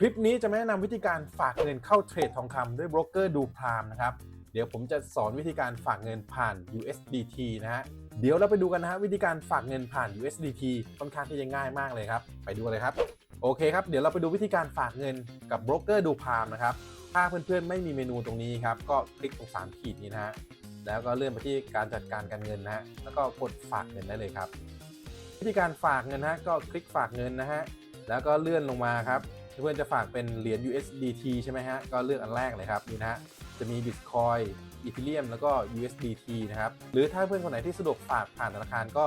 คลิปนี้จะแนะนำวิธีการฝากเงินเข้าเทรดทองคำด้วยโบรกเกอร์ดูพรามนะครับ เดี๋ยวผมจะสอนวิธีการฝากเงินผ่าน USDT นะฮะ เดี๋ยวเราไปดูกันนะฮะวิธีการฝากเงินผ่าน USDT ค่อนข้างที่จะง่ายมากเลยครับ ไปดูเลยครับ โอเคครับ เดี๋ยวเราไปดูวิธีการฝากเงินกับโบรกเกอร์ดูพรามนะครับ ถ้าเพื่อนๆไม่มีเมนูตรงนี้ครับ ก็คลิกตรงสามขีดนี้นะฮะ แล้วก็เลื่อนไปที่การจัดการการเงินนะฮะ แล้วก็กดฝากเงินได้เลยครับ วิธีการฝากเงินนะฮะ ก็คลิกฝากเงินนะฮะ แล้วก็เลื่อนลงมาครับ เพื่อนจะฝากเป็นเหรียญ USDT ใช่ไหมฮะ ก็เลือกอันแรกเลยครับนี่นะฮะ จะมี Bitcoin Ethereum แล้วก็ USDT นะครับ หรือถ้าเพื่อนคนไหนที่สะดวกฝากผ่านธนาคารก็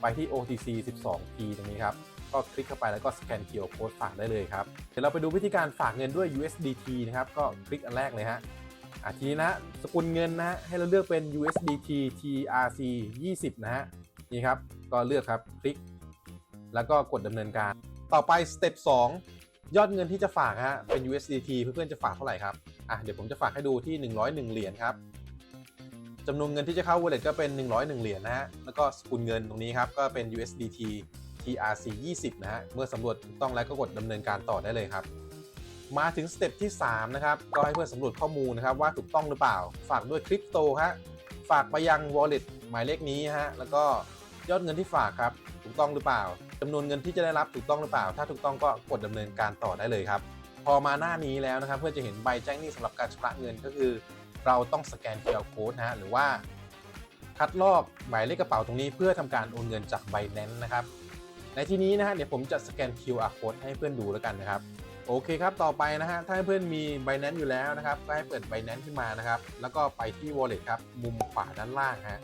ไปที่ OTC 12P ตรงนี้ครับ ก็คลิกเข้าไปแล้วก็สแกน QR Code ฝากได้เลยครับ เดี๋ยวเราไปดูวิธีการฝากเงินด้วย USDT นะครับ ก็คลิกอันแรกเลยฮะอะทีนี้นะสกุลเงินนะฮะให้เราเลือกเป็น USDT TRC 20 นะฮะ นี่ครับ ก็เลือกครับ คลิก แล้วก็กดดำเนินการ ต่อไปสเต็ป2 ยอดเงินที่จะฝากฮะเป็น USDT เพื่อนๆจะฝากเท่าไหร่ครับอะเดี๋ยวผมจะฝากให้ดูที่ 101 เหรียญครับจำนวนเงินที่จะเข้า wallet ก็เป็น 101 เหรียญนะฮะแล้วก็สกุลเงินตรงนี้ครับก็เป็น USDT TRC 20 นะฮะเมื่อสำรวจถูกต้องแล้วก็กดดำเนินการต่อได้เลยครับ มาถึงสเต็ปที่ 3 นะครับ ก็ให้เพื่อนสำรวจข้อมูลนะครับว่าถูกต้องหรือเปล่า ฝากด้วยคริปโตฮะฝากไปยัง wallet หมายเลขนี้ฮะแล้วก็ยอดเงินที่ฝากครับ ถูกต้องหรือเปล่าจำนวนเงินที่จะได้รับถูกต้องหรือเปล่า ถ้าถูกต้องก็กดดำเนินการต่อได้เลยครับพอมาหน้านี้แล้วนะครับ เพื่อจะเห็นใบแจ้งหนี้สำหรับการชำระเงินก็คือ เราต้องสแกน QR code นะฮะหรือว่า คัดลอกหมายเลขกระเป๋าตรงนี้ เพื่อทำการโอนเงินจากไบแนนนะครับ ในที่นี้นะฮะเดี๋ยวผมจะสแกน QR code ให้เพื่อนดูแล้วกันนะครับโอเคครับ ต่อไปนะฮะ ถ้าเพื่อนมี Binance อยู่แล้วนะครับ ก็ให้เปิด Binance ขึ้นมานะครับ แล้วก็ไปที่ Wallet ครับ มุมขวาด้านล่างฮะ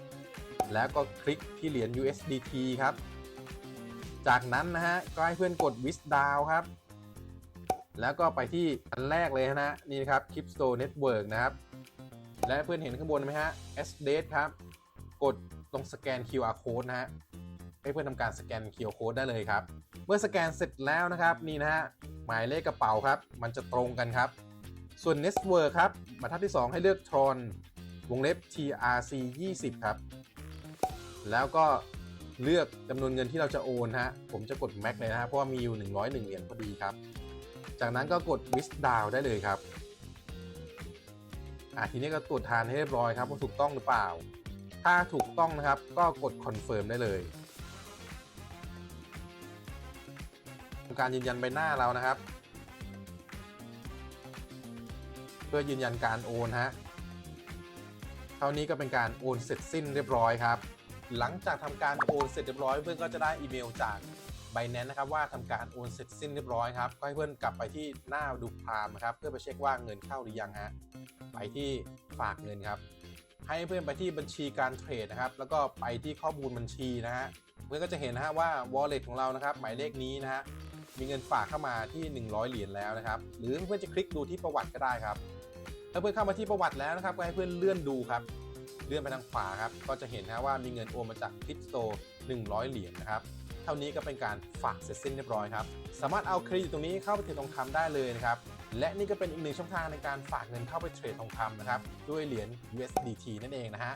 แล้วก็คลิกที่เหรียญ USDT ครับ จากนั้นนะฮะก็ให้เพื่อนกด w i s d o w n ครับ แล้วก็ไปที่อันแรกเลยนะนี่นะครับ Crypto Network นะครับ และเพื่อนเห็นข้างบนไหมฮะ s d a t e ครับ กดตรงสแกน QR code นะฮะให้เพื่อนทำการสแกน QR code ได้เลยครับ เมื่อสแกนเสร็จแล้วนะครับนี่นะฮะหมายเลขกระเป๋าครับ มันจะตรงกันครับ ส่วน Network ครับบรรทัดที่ 2 ให้เลือก Tron วงเล็บ TRC 20 ครับ แล้วก็ เลือกจำนวนเงินที่เราจะโอนฮะ ผมจะกด Max เลยนะฮะ เพราะว่ามีอยู่ 101 เหรียญพอดีครับ จากนั้นก็กด w i s d o w n ได้เลยครับอะทีนี้ก็ตรวจทานให้เรียบร้อยครับว่าถูกต้องหรือเปล่า ถ้าถูกต้องนะครับ ก็กด Confirm ได้เลยการยืนยันใบหน้าเรานะครับ เพื่อยืนยันการโอนฮะเท่านี้ก็เป็นการโอนเสร็จสิ้นเรียบร้อยครับ หลังจากทำการโอนเสร็จเรียบร้อย เพื่อนก็จะได้อีเมลจาก b บ n a n c e นะครับว่าทำการโอนเสร็จสิ้นเรียบร้อยครับก็ให้เพื่อนกลับไปที่หน้าดูพรามครับเพื่อไปเช็คว่าเงินเข้าหรือยังฮะไปที่ฝากเงินครับ ให้เพื่อนไปที่บัญชีการเทรดนะครับ แล้วก็ไปที่ข้อมูลบัญชีนะฮะเพื่อนก็จะเห็นนะฮะว่า wallet ของเรานะครับ หมายเลขนี้นะฮะมีเงินฝากเข้ามาที่ 100 เหรียญแล้วนะครับ หรือเพื่อนจะคลิกดูที่ประวัติก็ได้ครับ ถ้าเพื่อนเข้ามาที่ประวัติแล้วนะครับ ก็ให้เพื่อนเลื่อนดูครับ เลื่อนไปทางขวาครับก็จะเห็นนะว่ามีเงินโอนมาจากคริปโต100 เหรียญนะครับเท่านี้ก็เป็นการฝากเสร็จสิ้นเรียบร้อยครับสามารถเอาเครดิตตรงนี้เข้าไปเทรดทองคำได้เลยนะครับและนี่ก็เป็นอีกหนึ่งช่องทางในการฝากเงินเข้าไปเทรดทองคำนะครับด้วยเหรียญ USDT นั่นเองนะฮะ